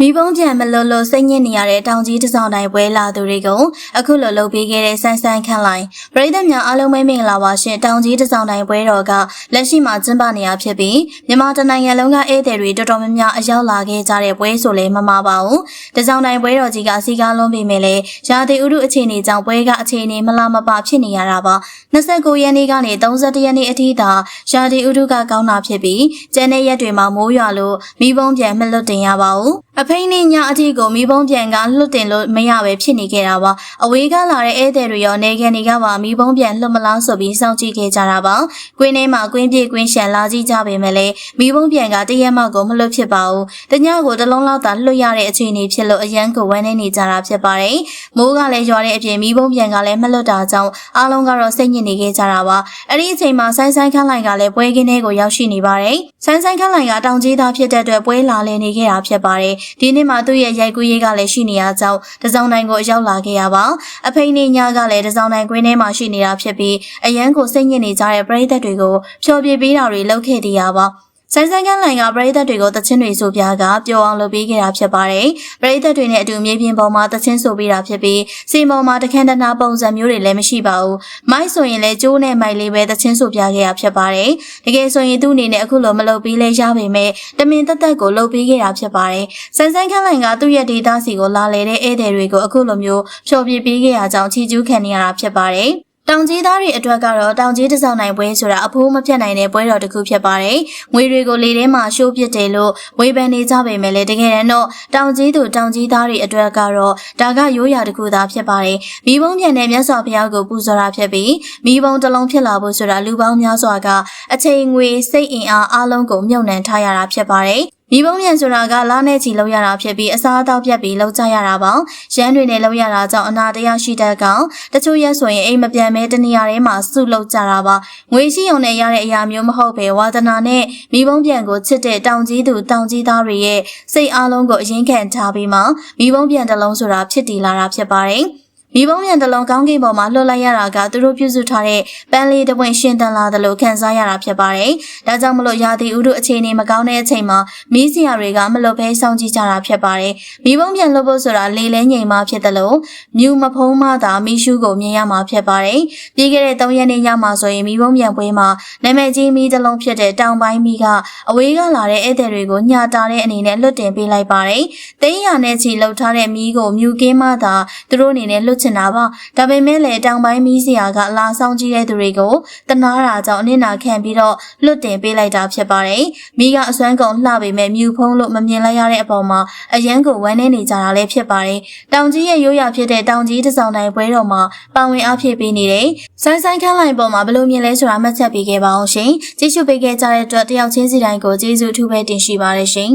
မိဘုံပြန်မလို့လို့စိတ်ညစ်နေရတဲ့တောင်ကြီးတစ်စောင်းတိုင်းပွဲလာသူတွေကိုအခုလိုလုပ်ပေးခဲ့တဲ့ဆန်းဆန်းခန့်လိုက်ပရိသတ်များအားလုံးပဲမင်္ဂလာပါရှင်တောင်ကြီးတစ်စောင်းတိုင်းပွဲတော်ကလက်ရှိမှာကျင်းပနေရဖြစ်ပြီးမြန်မာတနိုင်ငံလုံးကဧည့်သည်တွေတော်တော်များများအရောက်လာခဲ့ကြတဲ့ပွဲဆိုလည်းမမှားပါဘူးတစ်စောင်းတိုင်းပွဲတော်ကြီးကစီကားလုံးပေမဲ့လည်းရာသီဥတုအခြေအနေကြောင့်ပွဲကအခြေအနေမလားမပဖြစ်နေရတာပါ29ရက်နေ့ကနေ31ရက်နေ့အထိသာရာသီဥတုကကောင်းတာဖြစ်ပြီးကျန်တဲ့ရက်တွေမှာမိုးရွာလို့မိဘုံပြန်မလွတ်တင်ရပါဘူးအဖိနှင်းညအထိကိုမိဘုံပြန်ကလွတ်တင်လို့မရပဲဖြစ်နေခဲ့တာပါအဝေးကလာတဲ့ဧည့်သည်တွေရောနေကန်တွေကပါမိဘုံပြန်လွတ်မလားဆိုပြီးစောင့်ကြည့်ခဲ့ကြတာပါကွင်းထဲမှာကွင်းပြေကွင်းရှန်လာကြည့်ကြပေမဲ့လည်းမိဘုံပြန်ကတရက်မှကိုမလွတ်ဖြစ်ပါဘူးတညကိုတစ်လုံးလောက်သာလွတ်ရတဲ့အခြေအနေဖြစ်လို့အရန်ကိုဝမ်းနေနေကြတာဖြစ်ပါတယ်မိုးကလည်းရွာတဲ့အပြင်မိဘုံပြန်ကလည်းမလွတ်တာကြောင့်အားလုံးကတော့စိတ်ညစ်နေခဲ့ကြတာပါအဲ့ဒီအချိန်မှာဆိုင်းဆိုင်းခန်းလိုက်ကလည်းပွဲကင်းထဲကိုရောက်ရှိနေပါတယ်ဆိုင်းဆိုင်းခန်းလိုက်ကတောင်ကြီးသားဖြစ်တဲ့အတွက်ပွဲလာလည်နေခဲ့တာဖြစ်ပါတယ်ဒီနေ့မှာသူ့ရဲ့ရိုက်ကူးရေးကလည်းရှိနေရကြောင်းတစောင်းတိုင်းကိုရောက်လာခဲ့ရပါအဖိနေညကလည်းတစောင်းတိုင်းကွင်းထဲမှာရှိနေတာဖြစ်ပြီးအရန်ကိုစိတ်ညစ်နေကြတဲ့ပရိသတ်တွေကိုဖျော်ပြပေးတာတွေလုပ်ခဲ့သေးရပါ ဆိုင်ဆိုင်ကန်းလိုင်ကပရိသတ်တွေကိုတချင်းတွေဆိုပြကပျော်အောင်လုပ်ပေးခဲ့တာဖြစ်ပါတယ်။ပရိသတ်တွေနဲ့အတူမြေပြင်ပေါ်မှာတချင်းဆိုပေးတာဖြစ်ပြီးစီမော်မှာတခန်းတနာပုံစံမျိုးတွေလည်းမရှိပါဘူး။မိုက်ဆိုရင်လည်းကျိုးနဲ့မိုက်လေးပဲတချင်းဆိုပြခဲ့တာဖြစ်ပါတယ်။တကယ်ဆိုရင်သူ့အနေနဲ့အခုလိုမလုပ်ပြီးလဲရပါမယ်။တမင်တက်တက်ကိုလုပ်ပေးခဲ့တာဖြစ်ပါတယ်။ဆိုင်ဆိုင်ကန်းလိုင်ကသူ့ရဲ့ဒေတာစီကိုလာလေတဲ့ဧည့်သည်တွေကိုအခုလိုမျိုးဖျော်ပြပေးခဲ့ရကြောင်းချီးကျူးခံနေရတာဖြစ်ပါတယ်။ တောင်ကြီးသားတွေအတွက်ကတော့တောင်ကြီးတစ်စောင်းနိုင်ပွဲဆိုတာအဖိုးမပြတ်နိုင်တဲ့ပွဲတော်တစ်ခုဖြစ်ပါတယ်။ငွေတွေကိုလေထဲမှာရှိုးပစ်တယ်လို့ဝေဖန်နေကြပေမဲ့လည်းတကယ်တော့တောင်ကြီးသူတောင်ကြီးသားတွေအတွက်ကတော့ဒါကရိုးရာတစ်ခုသာဖြစ်ပါတယ်။မိဘုံပြန်တဲ့မြတ်စွာဘုရားကိုပူဇော်တာဖြစ်ပြီးမိဘုံတစ်လုံးဖြစ်လာဖို့ဆိုတာလူပေါင်းများစွာကအချိန်ငွေစိတ်အင်အားအလုံးကိုမြုပ်နှံထားရတာဖြစ်ပါတယ်။ မိဘုံမြန်ဆိုတာကလာနဲ့ချီလောက်ရတာဖြစ်ပြီးအစားအသောက်ပြတ်ပြီးလောက်ကြရတာပေါ့ရမ်းတွေနဲ့လောက်ရတာကြောင့်အနာတရားရှိတတ်ကောင်တချို့ရက်ဆိုရင်အိမ်မပြန်မဲတနေရာထဲမှာစုလောက်ကြတာပါငွေရှိုံနဲ့ရတဲ့အရာမျိုးမဟုတ်ပဲဝါသနာနဲ့မိဘုံပြန်ကိုချစ်တဲ့တောင်ကြီးသူတောင်ကြီးသားတွေရဲ့စိတ်အားလုံးကိုအရင်ခံထားပြီးမှမိဘုံပြန်တစ်လုံးဆိုတာဖြစ်တည်လာတာဖြစ်ပါတယ် မိဘုံမြန်တလုံးကောင်းကင်ပေါ်မှာလှုပ်လိုက်ရတာကသူတို့ပြုစုထားတဲ့ပန်းလေးတစ်ပွင့်ရှင်တန်လာတယ်လို့ခံစားရတာဖြစ်ပါတယ်။ဒါကြောင့်မလို့ရာသီဥတုအခြေအနေမကောင်းတဲ့အချိန်မှာမီးစရာတွေကမလွတ်ဘဲစောင့်ကြည့်ကြတာဖြစ်ပါတယ်။မိဘုံပြန်လှုပ်ဖို့ဆိုတာလေလဲငိမ်မှဖြစ်တယ်လို့မြူမဖုံးမှသာမီးရှူးကိုမြင်ရမှာဖြစ်ပါတယ်။ပြီးခဲ့တဲ့3ရက်နေ့ညမှာဆိုရင်မိဘုံပြန်ပွဲမှာနာမည်ကြီးမီးတစ်လုံးဖြစ်တဲ့တောင်ပိုင်းမီးကအဝေးကလာတဲ့ဧည့်သည်တွေကိုညှာတာတဲ့အနေနဲ့လွတ်တင်ပေးလိုက်ပါတယ်။သိန်းရနဲ့ချီလှုပ်ထားတဲ့မီးကိုမြူကင်းမှသာသူတို့အနေနဲ့လွတ်ချင်တာပါဒါပေမဲ့လည်းတောင်ပိုင်းမီးစရာကလာဆောင်ကြည့်တဲ့သူတွေကိုတနာတာကြောင့်အနစ်နာခံပြီးတော့လွတ်တင်ပေးလိုက်တာဖြစ်ပါတယ်မီးကအစွမ်းကုန်လှပေမဲ့မြူဖုံးလို့မမြင်လိုက်ရတဲ့အပေါ်မှာအရန်ကိုဝမ်းနေနေကြတာလည်းဖြစ်ပါတယ်တောင်ကြီးရဲ့ရိုးရာဖြစ်တဲ့တောင်ကြီးတစောင်းတိုင်းပွဲတော်မှာပါဝင်အားဖြည့်ပေးနေတဲ့ဆိုင်းဆိုင်ခန်းလိုင်ပေါ်မှာဘယ်လိုမြင်လဲဆိုတာမှတ်ချက်ပေးခဲ့ပါအောင်ရှင်ကြည့်ရှုပေးခဲ့ကြတဲ့အတွက်တယောက်ချင်းစီတိုင်းကိုကျေးဇူးအထူးပဲတင်ရှိပါတယ်ရှင်